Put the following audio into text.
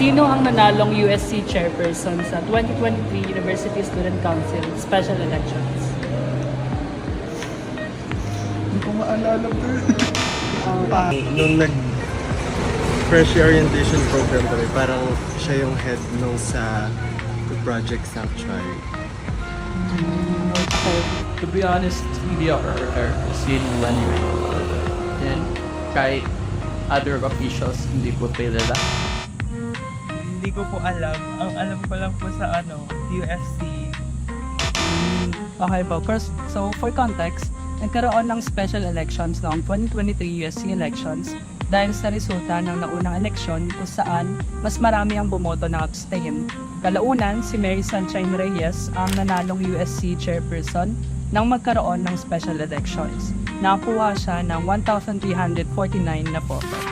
Sino ang nanalong USC chairperson sa 2023 University Student Council Special Elections? Hindi ko maalala po. Ah, Nung nag fresh orientation program kami, parang siya yung head nung sa the Project Sanctuary. okay. To be honest, hindi ako aware sino anyway. And kahit other officials, hindi ko kilala. Hindi ko po alam. Ang alam ko lang po sa ano, USC. Okay po. First, so for context, nagkaroon ng special elections noong 2023 USC elections dahil sa resulta ng naunang eleksyon kung saan mas marami ang bumoto na abstain. Kalaunan, si Mary Sunshine Reyes ang nanalong USC chairperson nang magkaroon ng special elections. Nakakuha siya ng 1,349 na boto.